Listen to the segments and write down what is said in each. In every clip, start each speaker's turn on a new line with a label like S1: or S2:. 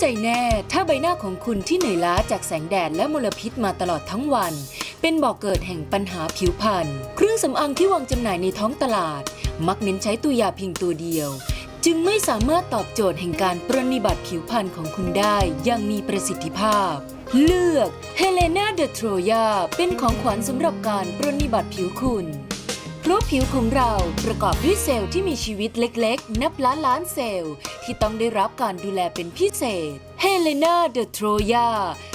S1: ใจแน่ถ้าใบหน้าของคุณที่เหนื่อยล้าจากแสงแดดและมลพิษมาตลอดทั้งวัน เป็นบ่อกเกิดแห่งปัญหาผิวพรรณเครื่องสำอางที่วางจำหน่ายในท้องตลาด มักเน้นใช้ตัวยาเพียงตัวเดียว จึงไม่สามารถตอบโจทย์แห่งการปรนนิบัติผิวพรรณของคุณได้อย่างมีประสิทธิภาพ เลือกเฮเลนาเดโทรยาเป็นของขวัญสำหรับการปรนนิบัติผิวคุณ เพราะผิวของเราประกอบด้วยเซลล์ที่มีชีวิตเล็กๆ นับล้านล้านเซลล์ ที่ต้องได้รับการดูแลเป็นพิเศษ เฮเลนาเดอะโทรยา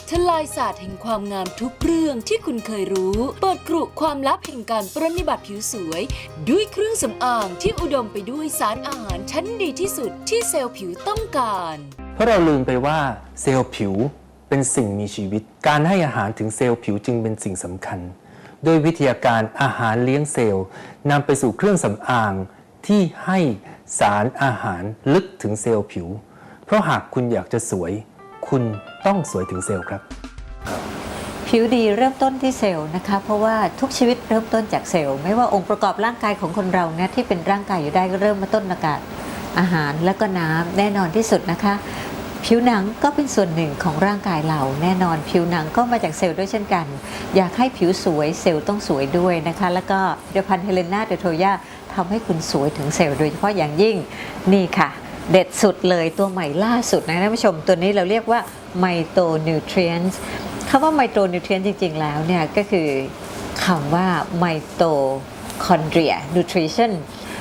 S1: ทลายศาสตร์แห่งความงามทุกเรื่องที่คุณเคยรู้ เปิดกรุความลับแห่งการปรนนิบัติผิวสวย ด้วยเครื่องสำอางที่อุดมไปด้วยสารอาหารชั้นดีที่สุดที่เซลล์ผิวต้องการ
S2: เพราะเราลืมไปว่าเซลล์ผิวเป็นสิ่งมีชีวิต การให้อาหารถึงเซลล์ผิวจึงเป็นสิ่งสำคัญ โดยวิทยาการอาหารเลี้ยงเซลล์นำไปสู่เครื่องสำอางที่ให้สารอาหารลึกถึงเซลล์ผิว เพราะหากคุณอยากจะสวย คุณต้องสวยถึงเซลล์ครับ
S3: ผิวดีเริ่มต้นที่เซลล์นะคะ เพราะว่าทุกชีวิตเริ่มต้นจากเซลล์ ไม่ว่าองค์ประกอบร่างกายของคนเราเนี่ยที่เป็นร่างกายอยู่ได้ก็เริ่มมาต้นอากาศอาหารแล้วก็น้ำแน่นอนที่สุดนะคะ ผิวหนังก็เป็นส่วนหนึ่งของร่างกายเราแน่นอนผิวหนังก็มาจากเซลล์ด้วยเช่นกัน อยากให้ผิวสวยเซลล์ต้องสวยด้วยนะคะ แล้วก็ผลิตภัณฑ์เฮเลนาเดโทยาทำให้คุณสวยถึงเซลล์โดยเฉพาะอย่างยิ่งนี่ค่ะ เด็ดสุดเลยตัวใหม่ล่าสุดนะท่านผู้ชมตัวนี้เราเรียกว่าไมโตนิวทรีนคำว่าไมโตนิวเทรียนจริง ๆ แล้วเนี่ยก็คือคำว่าไมโตคอนเดรียนูทริชั่น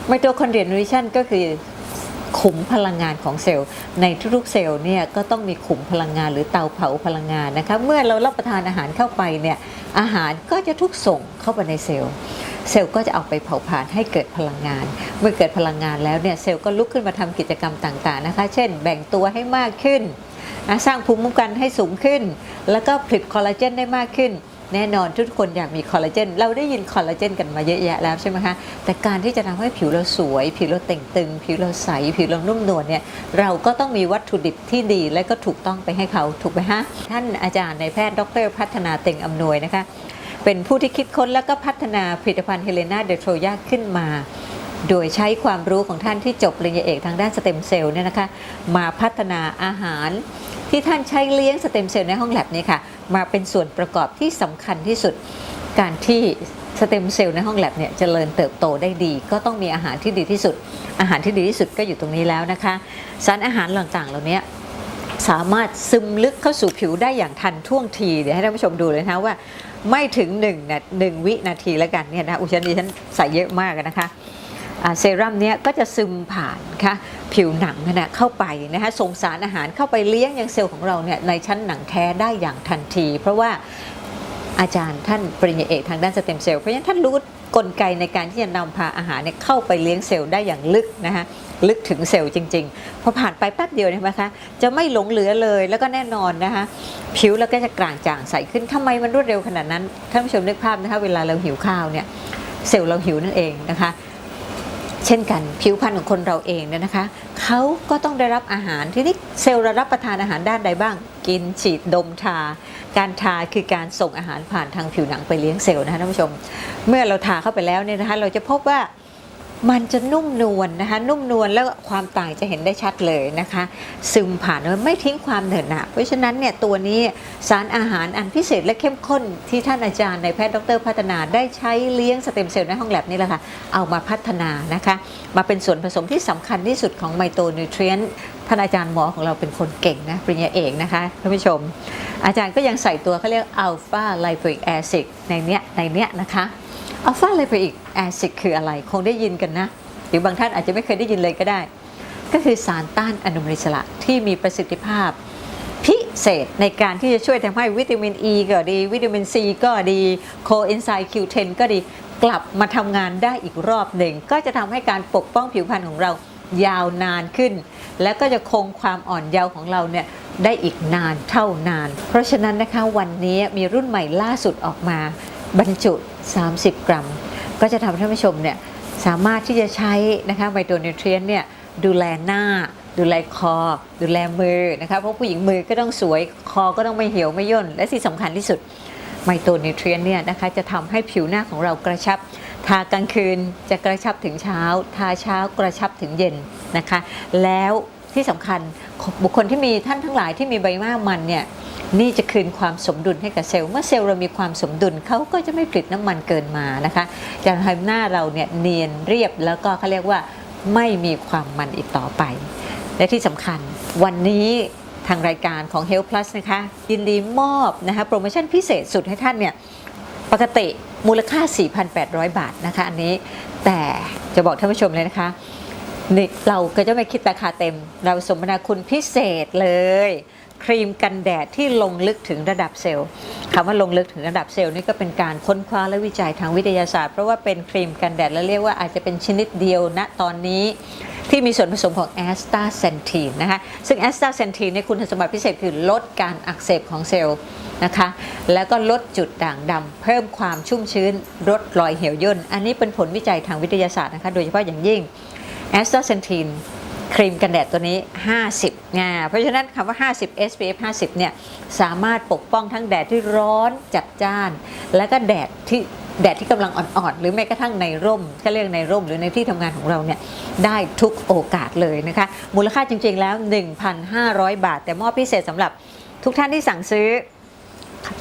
S3: ไมโตคอนเดรียนูทริชั่นก็คือ ขุมพลังงานของเซลล์ ในทุกๆเซลล์เนี่ยก็ต้องมีขุมพลังงานหรือเตาเผาพลังงานนะคะเมื่อเรารับประทานอาหารเข้าไปเนี่ยอาหารก็จะทุกส่งเข้าไปในเซลล์ เซลล์ก็จะเอาไปเผาผลาญให้เกิดพลังงาน เมื่อเกิดพลังงานแล้วเนี่ยเซลล์ก็ลุกขึ้นมาทำกิจกรรมต่างๆนะคะ เช่น แบ่งตัวให้มากขึ้นนะสร้างภูมิคุ้มกันให้สูงขึ้น แล้วก็ผลิตคอลลาเจนได้มากขึ้น แน่นอนทุกคนอยากมีคอลลาเจน เราได้ยินคอลลาเจนกันมาเยอะแยะแล้วใช่ไหมคะ แต่การที่จะทำให้ผิวเราสวย ผิวเราเต่งตึง ผิวเราใส ผิวเรานุ่มนวลเนี่ย เราก็ต้องมีวัตถุดิบที่ดีและก็ถูกต้องไปให้เขาถูกไหมฮะ ท่านอาจารย์ในายแพทย์ดร พัฒนาเต่งอำนวยนะคะ เป็นผู้ที่คิดค้นแล้วก็พัฒนาผลิตภัณฑ์เฮเลนาเดโทรยาขึ้นมาโดยใช้ความรู้ของท่านที่จบปริญญาเอกทางด้านสเต็มเซลล์เนี่ยนะคะ มาพัฒนาอาหารที่ท่านใช้เลี้ยงสเต็มเซลล์ในห้องแลบนี่ค่ะ มาเป็นส่วนประกอบที่สำคัญที่สุด การที่สเต็มเซลล์ในห้องแลบเนี่ยเจริญเติบโตได้ดี ก็ต้องมีอาหารที่ดีที่สุด อาหารที่ดีที่สุดก็อยู่ตรงนี้แล้วนะคะ สารอาหารต่างๆเหล่านี้สามารถซึมลึกเข้าสู่ผิวได้อย่างทันท่วงที เดี๋ยวให้ท่านผู้ชมดูเลยนะว่าไม่ถึง1นะหนึ่งวินาทีแล้วกันเนี่ยนะอุชันดิฉันใส่เยอะมากนะคะ เซรั่มเนี้ยก็จะซึมผ่านค่ะผิวหนังนะเข้าไปนะคะส่งสารอาหารเข้าไปเลี้ยงยังเซลล์ของเราเนี่ยในชั้นหนังแท้ได้อย่างทันที เพราะว่าอาจารย์ท่านปริญญาเอกทางด้านสเต็มเซลล์เพราะฉะนั้นท่านรู้กลไกในการที่จะนำพาอาหารเนี่ยเข้าไปเลี้ยงเซลล์ได้อย่างลึกนะคะลึกถึงเซลล์จริงๆ พอผ่านไปแป๊บเดียวเห็นไหมคะจะไม่หลงเหลือเลยแล้วก็แน่นอนนะคะผิวเราก็จะกร่างจางใสขึ้นทำไมมันรวดเร็วขนาดนั้นท่านผู้ชมนึกภาพนะคะเวลาเราหิวข้าวเนี่ยเซลล์เราหิวนั่นเองนะคะ เช่นกันผิวพรรณของคนเราเองเนี่ยนะคะเขาก็ต้องได้รับอาหารทีนี้เซลล์เรารับประทานอาหารด้านใดบ้าง กินฉีดดมทา การทาคือการส่งอาหารผ่านทางผิวหนังไปเลี้ยงเซลล์นะคะท่านผู้ชม เมื่อเราทาเข้าไปแล้วเนี่ยนะคะเราจะพบว่า มันจะนุ่มนวลนะคะ นุ่มนวลแล้วความต่างจะเห็นได้ชัดเลยนะคะ ซึมผ่านไม่ทิ้งความเหนอะหนะเพราะฉะนั้นเนี่ยตัวนี้สารอาหารอันพิเศษและเข้มข้นที่ท่านอาจารย์ในแพทย์ดร พัฒนาได้ใช้เลี้ยงสเต็มเซลล์ในห้องแลบนี่แหละค่ะ เอามาพัฒนานะคะ มาเป็นส่วนผสมที่สำคัญที่สุดของไมโตนิวเทรียนท่านอาจารย์หมอของเราเป็นคนเก่งนะปริญญาเอกนะคะท่านผู้ชม อาจารย์ก็ยังใส่ตัวเขาเรียกอัลฟาไลโปอิกแอซิดในเนี้ยในเนี้ยนะคะ อัลฟาไลโปอิกแอซิดคืออะไรคงได้ยินกันนะ หรือบางท่านอาจจะไม่เคยได้ยินเลยก็ได้ ก็คือสารต้านอนุมูลอิสระที่มีประสิทธิภาพ พิเศษในการที่จะช่วยทำให้วิตามินอ e ีก็ดี วิตามินซีก็ดีโคเอนไซม์ Q10 ก็ดีกลับมาทำงานได้อีกรอบหนึ่ง ก็จะทำให้การปกป้องผิวพรรณของเรายาวนานขึ้น และก็จะคงความอ่อนเยาว์ของเราเนี่ยได้อีกนานเท่านาน เพราะฉะนั้นนะคะวันนี้มีรุ่นใหม่ล่าสุดออกมา บรรจุ 30 กรัม ก็จะทำให้ท่านผู้ชมเนี่ยสามารถที่จะใช้นะคะไมโตนิวเทรียนเนี่ยดูแลหน้า ดูแลคอ ดูแลมือนะคะเพราะผู้หญิงมือก็ต้องสวยคอก็ต้องไม่เหี่ยวไม่ย่น และที่สำคัญที่สุดไมโตนิวเทรียนเนี่ยนะคะจะทำให้ผิวหน้าของเรากระชับ ทากลางคืนจะกระชับถึงเช้า ทาเช้ากระชับถึงเย็นนะคะ แล้วที่สำคัญบุคคลที่มีท่านทั้งหลายที่มีใบหน้ามันเนี่ย นี่จะคืนความสมดุลให้กับเซลล์ เมื่อเซลล์เรามีความสมดุลเขาก็จะไม่ผลิตน้ำมันเกินมานะคะจะทำหน้าเราเนี่ยเนียนเรียบแล้วก็เขาเรียกว่าไม่มีความมันอีกต่อไป และที่สำคัญวันนี้ทางรายการของ Health Plus นะคะ ยินดีมอบนะคะโปรโมชั่นพิเศษสุดให้ท่านเนี่ยปกติมูลค่า 4,800 บาทนะคะอันนี้แต่จะบอกท่านผู้ชมเลยนะคะนี่เราก็จะไม่คิดราคาเต็ม เราสมนาคุณพิเศษเลย ครีมกันแดดที่ลงลึกถึงระดับเซลล์คำว่าลงลึกถึงระดับเซลล์นี่ก็เป็นการค้นคว้าและวิจัยทางวิทยาศาสตร์ เพราะว่าเป็นครีมกันแดดแล้วเรียกว่าอาจจะเป็นชนิดเดียวณตอนนี้ที่มีส่วนผสมของแอสตาเซนทีนนะคะ ซึ่งแอสตาเซนทีนในคุณสมบัติพิเศษคือลดการอักเสบของเซลล์นะคะ แล้วก็ลดจุดด่างดำเพิ่มความชุ่มชื้นลดรอยเหี่ยวย่น อันนี้เป็นผลวิจัยทางวิทยาศาสตร์นะคะ โดยเฉพาะอย่างยิ่งแอสตาเซนทีน ครีมกันแดดตัวนี้ 50งาเพราะฉะนั้นคำว่า 50 SPF 50 เนี่ย สามารถปกป้องทั้งแดดที่ร้อนจัดจ้าน และก็แดดที่แดดที่กำลังอ่อนๆ หรือแม้กระทั่งในร่มก็เรียกในร่มหรือในที่ทำงานของเราเนี่ย ได้ทุกโอกาสเลยนะคะ มูลค่าจริงๆแล้ว 1,500 บาท แต่มอบพิเศษสำหรับทุกท่านที่สั่งซื้อ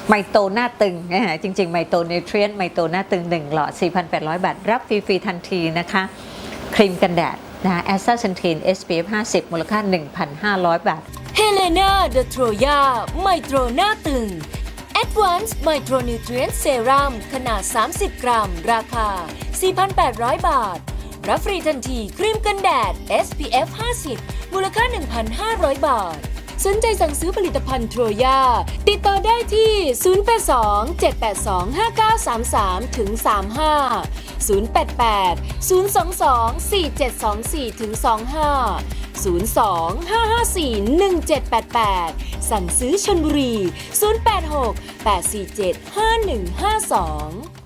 S3: ไมโตหน้าตึงนะฮะจริงๆ ไมโตนิวเทรียนไมโตหน้าตึง 1 หลอด 4,800 บาท รับฟรีๆทันทีนะคะ ครีมกันแดด นะแอสตาเซนทีน SPF 50 มูลค่า 1,500 บาท
S1: เฮเลนาเดอะโทรยาไมโตรหน้าตึง Advanced Micronutrient Serum ขนาด 30 กรัม ราคา 4,800 บาท รับฟรีทันทีครีมกันแดด SPF 50 มูลค่า 1,500 บาท สนใจสั่งซื้อผลิตภัณฑ์โทรยา ติดต่อได้ที่ 082-782-5933 ถึง 35 088 022 4724ถึง25 02 554 1788 สั่งซื้อชนบุรี 086 847 5152